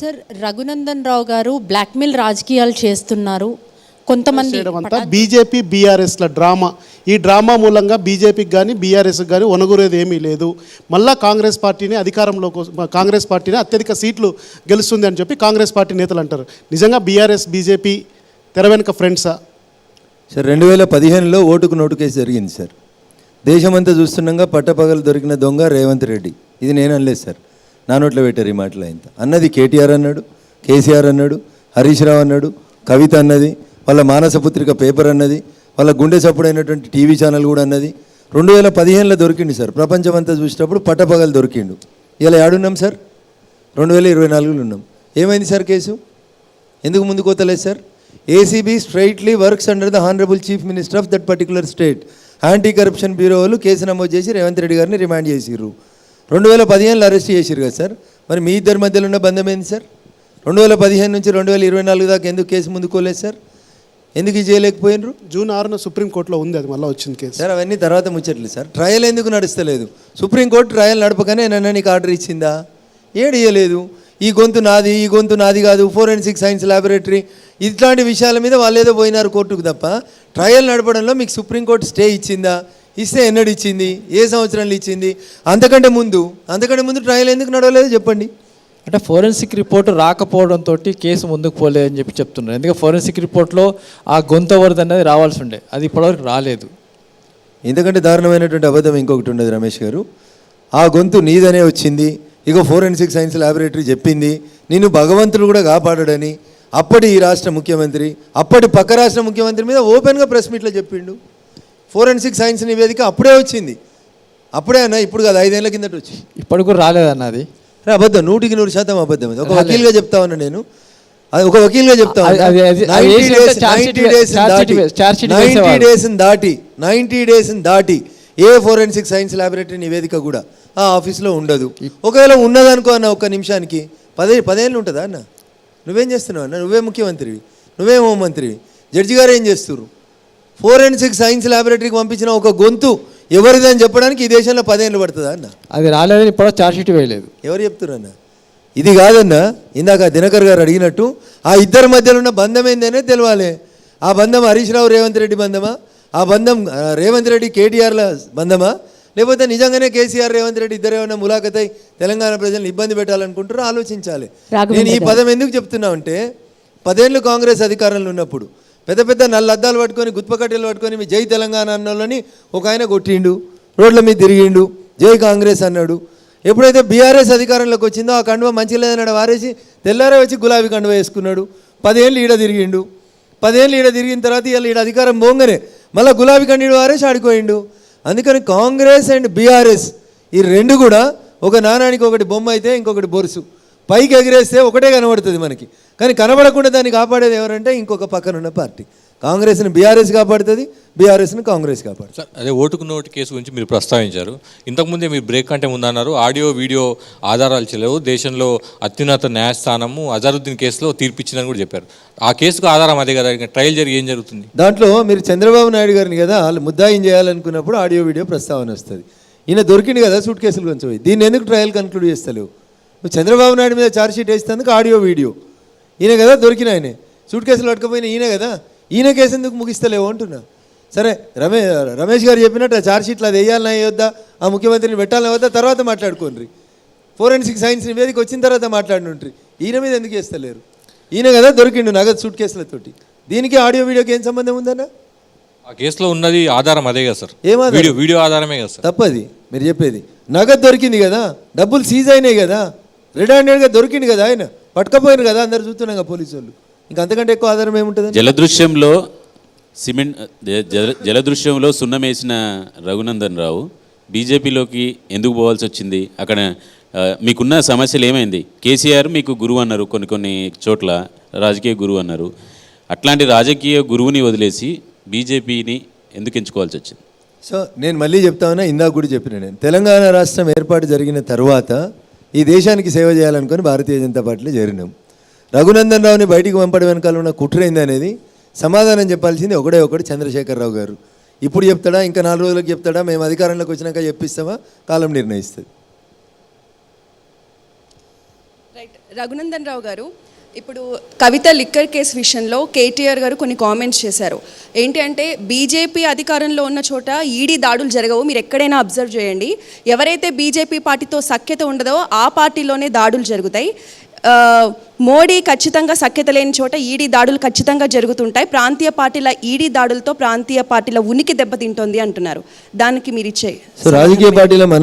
Sir Raghunandan Rao గారు blackmail రాజకీయాలు చేస్తున్నారు. కొంతమంది అంతా బీజేపీ బీఆర్ఎస్ల డ్రామా. ఈ డ్రామా మూలంగా బీజేపీకి కానీ బీఆర్ఎస్కి కానీ ఒనగురేది ఏమీ లేదు. మళ్ళా కాంగ్రెస్ పార్టీని అధికారంలోకి వస్- కాంగ్రెస్ పార్టీని అత్యధిక సీట్లు గెలుస్తుంది అని చెప్పి కాంగ్రెస్ పార్టీ నేతలు అంటారు. నిజంగా బీఆర్ఎస్ బీజేపీ తెర వెనుక ఫ్రెండ్సా? సార్ రెండు వేల పదిహేనులో ఓటుకు నోటు కేసు జరిగింది సార్. దేశమంతా చూస్తుండగా పట్టపగలు దొరికిన దొంగ రేవంత్ రెడ్డి. ఇది నేను అనలేదు సార్. నా నోట్లో పెట్టారు ఈ మాటలు ఆయన అన్నది కేటీఆర్ అన్నాడు కేసీఆర్ అన్నాడు హరీష్ రావు అన్నాడు కవిత అన్నది వాళ్ళ మానసపుత్రిక పేపర్ అన్నది వాళ్ళ గుండె సప్పుడైనటువంటి టీవీ ఛానల్ కూడా అన్నది. రెండు వేల పదిహేనులో దొరికిండు సార్. ప్రపంచమంతా చూసేటప్పుడు పట్టపగలు దొరికిండు. ఇలా ఏడున్నాం సార్? రెండు వేల ఇరవై నాలుగులో ఉన్నాం. ఏమైంది సార్ కేసు? ఎందుకు ముందుకు పోతలేదు sir? ACB strictly works under the honourable chief minister of that particular state anti corruption bureau వాళ్ళు కేసు నమోదు చేసి రేవంత్ రెడ్డి గారిని రిమాండ్ చేసిర్రు. రెండు వేల పదిహేనులో అరెస్ట్ చేసిర్రు కదా సార్. మరి మీ ఇద్దరి మధ్యలో ఉన్న బంధం ఏంది సార్? రెండు వేల పదిహేను నుంచి రెండు వేల ఇరవై నాలుగు దాకా ఎందుకు కేసు ముందుకోలేదు సార్? ఎందుకు చేయలేకపోయినరు జూన్ ఆరున సుప్రీంకోర్టులో ఉంది అది మళ్ళీ వచ్చింది కేసు. సార్ అవన్నీ తర్వాత ముచ్చట్లేదు సార్. ట్రయల్ ఎందుకు నడుస్తలేదు? సుప్రీంకోర్టు ట్రయల్ నడపగానే నన్ను నీకు ఆర్డర్ ఇచ్చిందా? ఏడు ఇయ్యలేదు ఈ గొంతు నాది ఈ గొంతు నాది కాదు. ఫోరెన్సిక్ సైన్స్ ల్యాబొరేటరీ ఇట్లాంటి విషయాల మీద వాళ్ళు ఏదో పోయినారు కోర్టుకు తప్ప. ట్రయల్ నడపడంలో మీకు సుప్రీంకోర్టు స్టే ఇచ్చిందా? ఇస్తే ఎన్నడు ఇచ్చింది? ఏ సంవత్సరంలో ఇచ్చింది? అంతకంటే ముందు అంతకంటే ముందు ట్రయల్ ఎందుకు నడవలేదు చెప్పండి. అంటే ఫోరెన్సిక్ రిపోర్ట్ రాకపోవడంతో కేసు ముందుకు పోలేదని చెప్పి చెప్తున్నారు. ఎందుకంటే ఫోరెన్సిక్ రిపోర్ట్లో ఆ గొంతు ఎవరిది అనేది రావాల్సి ఉండే. అది ఇప్పటివరకు రాలేదు. ఇంతకంటే దారుణమైనటువంటి అబద్ధం ఇంకొకటి ఉండదు రమేష్ గారు. ఆ గొంతు నీదనే వచ్చింది. ఇక ఫోరెన్సిక్ సైన్స్ ల్యాబొరేటరీ చెప్పింది. నిన్ను భగవంతుడు కూడా కాపాడడని. అప్పటి ఈ రాష్ట్ర ముఖ్యమంత్రి అప్పటి పక్క రాష్ట్ర ముఖ్యమంత్రి మీద ఓపెన్గా ప్రెస్ మీట్లో చెప్పిండు. ఫోరెన్సిక్ సైన్స్ నివేదిక అప్పుడే వచ్చింది. అప్పుడే అన్న ఇప్పుడు కాదు ఐదేళ్ళ కిందట వచ్చి. ఇప్పటికి కూడా రాలేదన్న అది? అబద్ధం నూటికి నూరు శాతం అబద్ధం అది. ఒక వకీల్గా చెప్తా ఉన్నా నేను. అది ఒక వకీల్గా చెప్తా అది- అది- అది- అది వేసి ఉంటే charge sheet వే- charge sheet వే- charge sheet నైంటీ వేసేవారు. డేస్ దాటి. నైంటీ డేస్ దాటి. ఏ ఫోరెన్సిక్ సైన్స్ ల్యాబొరేటరీ నివేదిక కూడా ఆ ఆఫీస్లో ఉండదు. ఒకవేళ ఉన్నదనుకో అన్న ఒక్క నిమిషానికి. పదే పదేళ్ళు ఉంటుందా అన్న? నువ్వేం చేస్తున్నావు అన్న? నువ్వే ముఖ్యమంత్రివి. నువ్వే హోంమంత్రివి. జడ్జి గారు ఏం చేస్తున్నారు ఫోరెన్సిక్ సైన్స్ ల్యాబొరేటరీకి పంపించిన ఒక గొంతు ఎవరిదని చెప్పడానికి ఈ దేశంలో పదేళ్ళు పడుతుందా అన్న? అది రాలేదని ఇప్పుడు చార్జ్ షీట్ వేయలేదు. ఎవరు చెప్తున్నారన్న? ఇది కాదన్నా ఇందాక దినకర్ గారు అడిగినట్టు ఆ ఇద్దరి మధ్యలో ఉన్న బంధం ఏందనే తెలవాలి. ఆ బంధం హరీష్ రావు రేవంత్ రెడ్డి బంధమా? ఆ బంధం రేవంత్ రెడ్డి కేటీఆర్ల బంధమా? లేకపోతే నిజంగానే కేసీఆర్ రేవంత్ రెడ్డి ఇద్దరు ఏమైనా ములాఖతై తెలంగాణ ప్రజలను ఇబ్బంది పెట్టాలనుకుంటారో ఆలోచించాలి. నేను ఈ పదం ఎందుకు చెప్తున్నా అంటే పదేళ్ళు కాంగ్రెస్ అధికారంలో ఉన్నప్పుడు పెద్ద పెద్ద నల్ల అద్దాలు పట్టుకొని గుత్పకట్టెలు పట్టుకొని మీ జై తెలంగాణ అన్నోళ్ళని ఒక ఆయన కొట్టిండు. రోడ్ల మీద తిరిగిండు. జై కాంగ్రెస్ అన్నాడు. ఎప్పుడైతే బీఆర్ఎస్ అధికారంలోకి వచ్చిందో ఆ కండువ మంచి లేదన్నాడు వారేసి తెల్లారే వచ్చి గులాబీ కండువ వేసుకున్నాడు. పదేళ్ళు ఈడ తిరిగిండు. పదేళ్ళు ఈడ తిరిగిన తర్వాత ఇవాళ ఈడ అధికారం పోగానే మళ్ళీ గులాబీ కండిడు వారేసి ఆడిపోయిండు అందుకని కాంగ్రెస్ అండ్ బీఆర్ఎస్ ఈ రెండు కూడా ఒక నాణానికి ఒకటి బొమ్మ అయితే ఇంకొకటి బొరుసు. పైకి ఎగిరేస్తే ఒకటే కనబడుతుంది మనకి. కానీ కనబడకుండా దాన్ని కాపాడేది ఎవరంటే ఇంకొక పక్కన ఉన్న పార్టీ. కాంగ్రెస్ని బీఆర్ఎస్ కాపాడుతుంది బీఆర్ఎస్ని కాంగ్రెస్ కాపాడుతుంది. సార్ అదే ఓటుకు నోటు కేసు గురించి మీరు ప్రస్తావించారు. ఇంతకుముందే మీరు బ్రేక్ అంటే ముందన్నారు ఆడియో వీడియో ఆధారాలు చెల్లవు దేశంలో అత్యున్నత న్యాయస్థానము అజరుద్దీన్ కేసులో తీర్పిచ్చిందని కూడా చెప్పారు. ఆ కేసుకు ఆధారం అదే కదా ట్రయల్ జరిగి ఏం జరుగుతుంది? దాంట్లో మీరు చంద్రబాబు నాయుడు గారిని కదా వాళ్ళు ముద్దాయిం చేయాలనుకున్నప్పుడు ఆడియో వీడియో ప్రస్తావన వస్తుంది. ఈయన దొరికింది కదా సూట్ కేసులు కొంచెం. దీన్ని ఎందుకు ట్రయల్ కన్క్లూడ్ చేస్తలేవు? చంద్రబాబు నాయుడు మీద ఛార్జ్షీట్ వేసేందుకు ఆడియో వీడియో ఈయన కదా దొరికిన ఆయనే. సూట్ కేసులు పట్టుకపోయిన ఈయన కదా. ఈయన కేసు ఎందుకు ముగిస్తలేవు అంటున్నా. సరే రమే రమేష్ గారు చెప్పినట్టు ఆ ఛార్జ్షీట్లు అది వేయాలన్నా వేయొద్దా ఆ ముఖ్యమంత్రిని పెట్టాలన్నా వద్దా తర్వాత మాట్లాడుకోండి ఫోరెన్సిక్ సైన్స్ నివేదిక వచ్చిన తర్వాత మాట్లాడినుండ్రి. ఈయన మీద ఎందుకు వేస్తలేరు? ఈయన కదా దొరికిండు నగదు సూట్ కేసులతోటి దీనికి ఆడియో వీడియోకి ఏం సంబంధం ఉందన్నా? ఆ కేసులో ఉన్నది ఆధారం అదే కదా సార్? వీడియో వీడియో ఆధారమే కదా సార్. తప్పది. మీరు చెప్పేది. నగదు దొరికింది కదా. డబ్బులు సీజ్ అయినాయి కదా. రెడ్ హ్యాండెడ్గా దొరికింది కదా ఆయన. పట్టుకపోయినారు కదా అందరు చూస్తున్నాం కదా పోలీసు వాళ్ళు ఇంకా అంతకంటే ఎక్కువ ఆధారం ఏముంటుంది జలదృశ్యంలో సిమెంట్ జల- జలదృశ్యంలో సున్నమేసిన రఘునందన్ రావు బీజేపీలోకి ఎందుకు పోవాల్సి వచ్చింది? అక్కడ మీకున్న సమస్యలు ఏమైంది? కేసీఆర్ మీకు గురువు అన్నారు కొన్ని కొన్ని చోట్ల రాజకీయ గురువు అన్నారు. అట్లాంటి రాజకీయ గురువుని వదిలేసి బీజేపీని ఎందుకు ఎంచుకోవాల్సి వచ్చింది? సో నేను మళ్ళీ చెప్తా ఉన్నా ఇందాక కూడా చెప్పిన నేను. తెలంగాణ రాష్ట్రం ఏర్పాటు జరిగిన తర్వాత ఈ దేశానికి సేవ చేయాలనుకొని భారతీయ జనతా పార్టీలో చేరినాం. రఘునందన్ రావుని బయటికి పంపడం వెనకాల ఉన్న కుట్రైంది అనేది సమాధానం చెప్పాల్సింది ఒకడే ఒకటి చంద్రశేఖరరావు గారు. ఇప్పుడు చెప్తాడా? ఇంకా నాలుగు రోజులకు చెప్తాడా? మేము అధికారంలోకి వచ్చినాక చెప్పిస్తామా? కాలం నిర్ణయిస్తుంది. రైట్. రఘునందన్ రావు గారు ఇప్పుడు కవిత లిక్కర్ కేసు విషయంలో కేటీఆర్ గారు కొన్ని కామెంట్స్ చేశారు. ఏంటి అంటే బీజేపీ అధికారంలో ఉన్న చోట ఈడీ దాడులు జరగవు మీరు ఎక్కడైనా అబ్జర్వ్ చేయండి. ఎవరైతే బీజేపీ పార్టీతో సఖ్యత ఉండదో ఆ పార్టీలోనే దాడులు జరుగుతాయి. మోడీ ఖచ్చితంగా సఖ్యత లేని చోట ఈడీ దాడులు ఖచ్చితంగా జరుగుతుంటాయి. ప్రాంతీయ పార్టీల ఈడీ దాడులతో ప్రాంతీయ పార్టీల ఉనికి దెబ్బతింటోంది అంటున్నారు. దానికి మీరు ఇచ్చే రాజకీయ పార్టీల